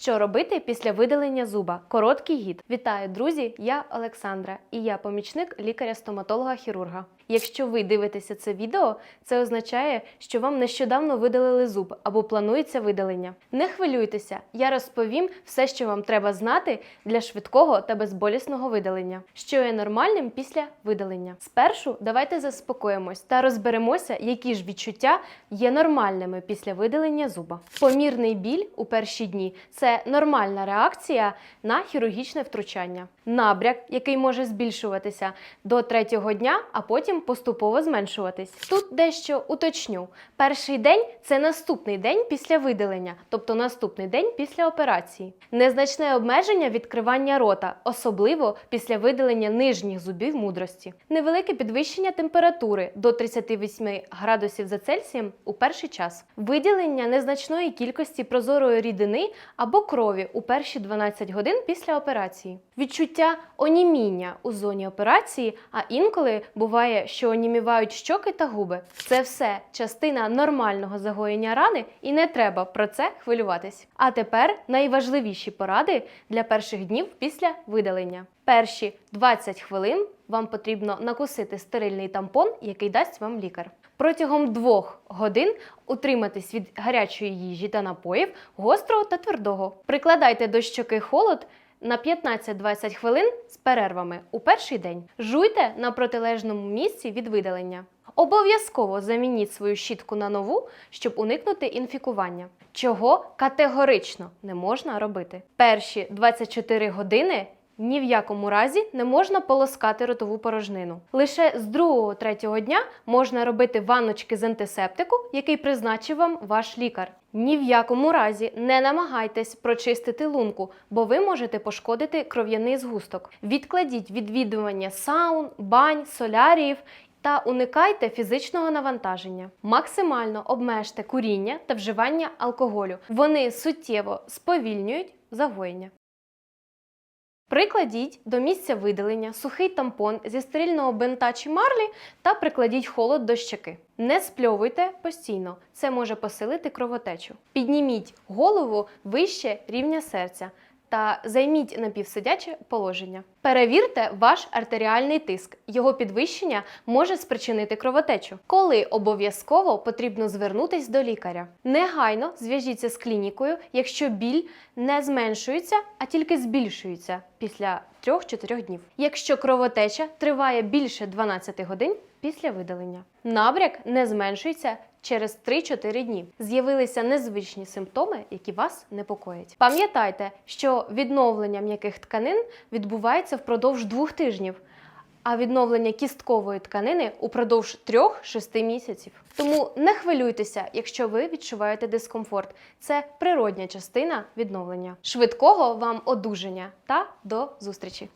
Що робити після видалення зуба? Короткий гід. Вітаю, друзі! Я Олександра і я помічник лікаря-стоматолога-хірурга. Якщо ви дивитеся це відео, це означає, що вам нещодавно видалили зуб або планується видалення. Не хвилюйтеся, я розповім все, що вам треба знати для швидкого та безболісного видалення, що є нормальним після видалення. Спершу давайте заспокоїмось та розберемося, які ж відчуття є нормальними після видалення зуба. Помірний біль у перші дні це нормальна реакція на хірургічне втручання. Набряк, який може збільшуватися до третього дня, а потім поступово зменшуватись. Тут дещо уточню: перший день це наступний день після видалення, тобто наступний день після операції. Незначне обмеження відкривання рота, особливо після видалення нижніх зубів мудрості. Невелике підвищення температури до 38 градусів за Цельсієм у перший час. Виділення незначної кількості прозорої рідини або крові у перші 12 годин після операції. Відчуття оніміння у зоні операції, а інколи буває, що онімівають щоки та губи. Це все частина нормального загоєння рани, і не треба про це хвилюватись. А тепер найважливіші поради для перших днів після видалення. Перші 20 хвилин вам потрібно накусити стерильний тампон, який дасть вам лікар. Протягом двох годин утриматись від гарячої їжі та напоїв, гострого та твердого. Прикладайте до щоки холод на 15-20 хвилин з перервами у перший день. Жуйте на протилежному місці від видалення. Обов'язково замініть свою щітку на нову, щоб уникнути інфікування. Чого категорично не можна робити. Перші 24 години ні в якому разі не можна полоскати ротову порожнину. Лише з 2-3 дня можна робити ванночки з антисептику, який призначив вам ваш лікар. Ні в якому разі не намагайтесь прочистити лунку, бо ви можете пошкодити кров'яний згусток. Відкладіть відвідування саун, бань, соляріїв та уникайте фізичного навантаження. Максимально обмежте куріння та вживання алкоголю. Вони суттєво сповільнюють загоєння. Прикладіть до місця видалення сухий тампон зі стерильного бинта чи марлі та прикладіть холод до щеки. Не спльовуйте постійно, це може посилити кровотечу. Підніміть голову вище рівня серця та займіть напівсидяче положення. Перевірте ваш артеріальний тиск. Його підвищення може спричинити кровотечу. Коли обов'язково потрібно звернутись до лікаря. Негайно зв'яжіться з клінікою, якщо біль не зменшується, а тільки збільшується після 3-4 днів. Якщо кровотеча триває більше 12 годин після видалення. Набряк не зменшується через 3-4 дні. З'явилися незвичні симптоми, які вас непокоять. Пам'ятайте, що відновлення м'яких тканин відбувається впродовж двох тижнів. А відновлення кісткової тканини упродовж 3-6 місяців. Тому не хвилюйтеся, якщо ви відчуваєте дискомфорт. Це природня частина відновлення. Швидкого вам одужання та до зустрічі!